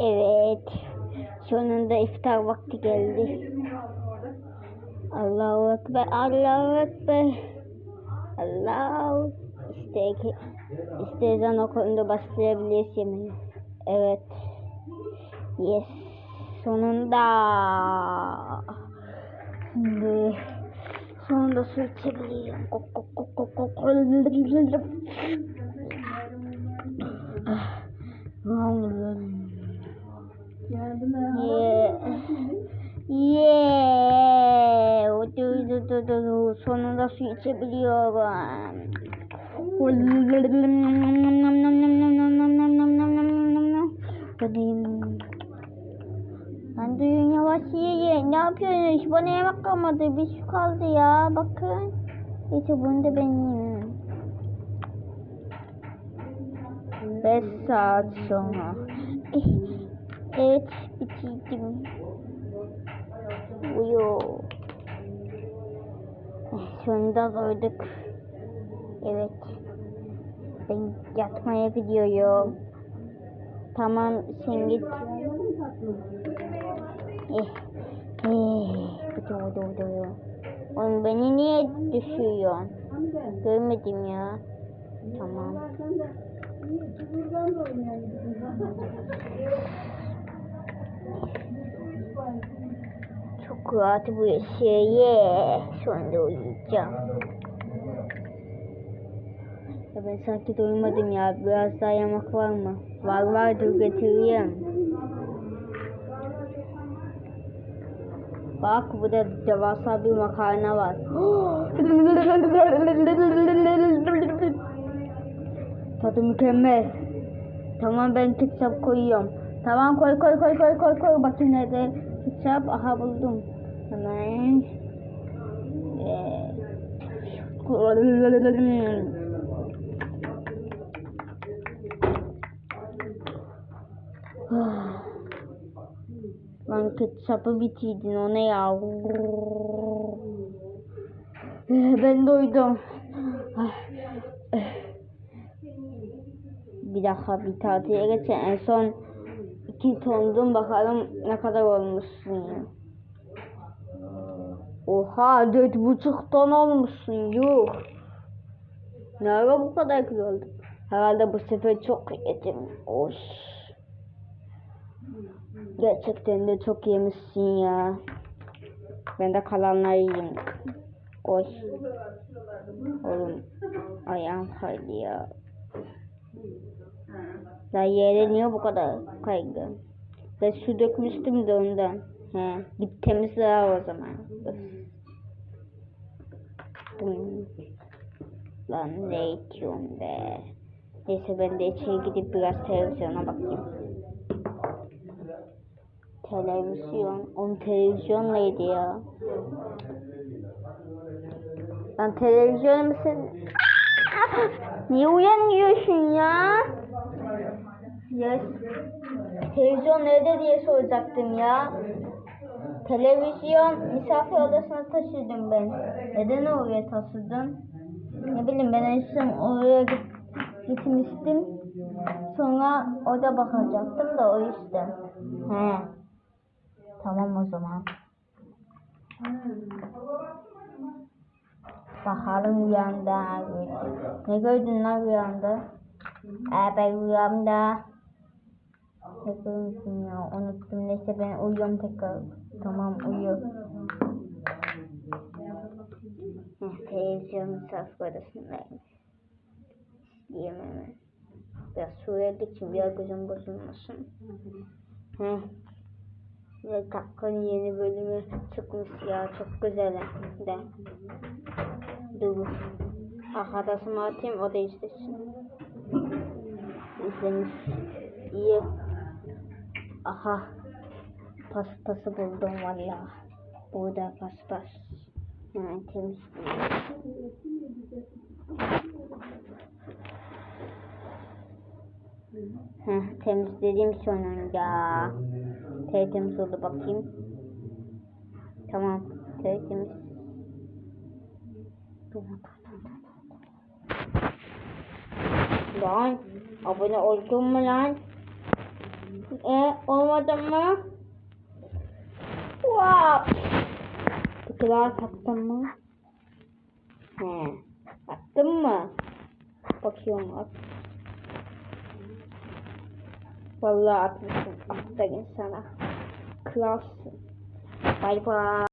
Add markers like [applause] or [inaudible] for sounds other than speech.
Evet. Sonunda iftar vakti geldi. Allahu Ekber, Allahu Ekber. Allah. İşte, işte ezan okulunda başlayabiliriz yemeğe. Evet. Yes. Sonunda. Şimdi sonunda su içebiliyorum. Kok Yeah. Dur. Sonunda su içebiliyorum. Lan duyun yavaş ye. Ne yapıyorsunuz? Bana yemek kalmadı. Bir su kaldı ya. Bakın. Neyse bunu da ben yiyeyim. 5 saat sonra. Evet, bitirdim. Eh, Sonunda doyduk. Evet. Ben yatmaya gidiyorum. Tamam, sen git. Eh, eh, bitti, oldu, oldu. Oğlum beni niye düşürüyorsun? Görmedim ya. Tamam. Rahat bu şeye. Sonra uyuyacağım. Ya ben sanki doymadım ya. Biraz daha yemek var mı? Var var dur getireyim. Bak burada devasa bir makarna var. [gasps] Tadı mükemmel. Tamam ben ketçap koyuyorum. Tamam koy koy koy koy koy koy. Bakayım nerede ketçap. Aha buldum. Hemen. Ee, Lan ketçapı bitirdin o ne ya? Ben doydum. Bir dakika bir tatile geçen en son iki tondum bakalım ne kadar olmuşsun. Oha dört buçuk ton olmuşsun yuh. Ne ara bu kadar kilo oldun? Herhalde bu sefer çok yedim. Oş. Gerçekten de çok yemişsin ya. Ben de kalanları yiyeyim. Oy. Oğlum ayağım kaydı ya. Ya yere niye bu kadar kaydı? Ben su dökmüştüm de ondan. He, git temizle o zaman. Lan ne içiyorum be. Neyse ben de içeri gidip biraz televizyona bakayım. Televizyon. Onun televizyon neydi ya? Lan televizyon musun? [laughs] Niye uyanıyorsun ya? Yes. Televizyon nerede diye soracaktım ya. Televizyon misafir odasına taşıdım ben. Neden oraya taşıdın? Ne bileyim ben en son oraya git, gitmiştim. Sonra orada bakacaktım da o yüzden. He. Tamam o zaman. Bakalım rüyamda? Ne gördün lan rüyamda? Ee, ben rüyamda ne görmüşüm ya unuttum neyse ben uyuyorum tekrar. Tamam uyu. Televizyon misafir odasındayım. Yiyemem hemen. Biraz suya geçeyim ya gözüm bozulmasın. Heh. Ve Takko'nun yeni bölümü çıkmış ya çok güzel de. Dur. Arkadaşıma atayım o da izlesin. İzlemiş. İyi. Aha. Paspası buldum valla. Burada paspas. Hemen temizleyeyim. Heh, temizledim sonunda. Tertemiz oldu bakayım. Tamam. Tertemiz. Lan abone oldun mu lan? E olmadı mı? Wow. Tıkılar taktın mı? He. Taktın mı? Bakıyorum bak. Vallahi atmışsın. Aferin sana. Kralsın. Bay bay.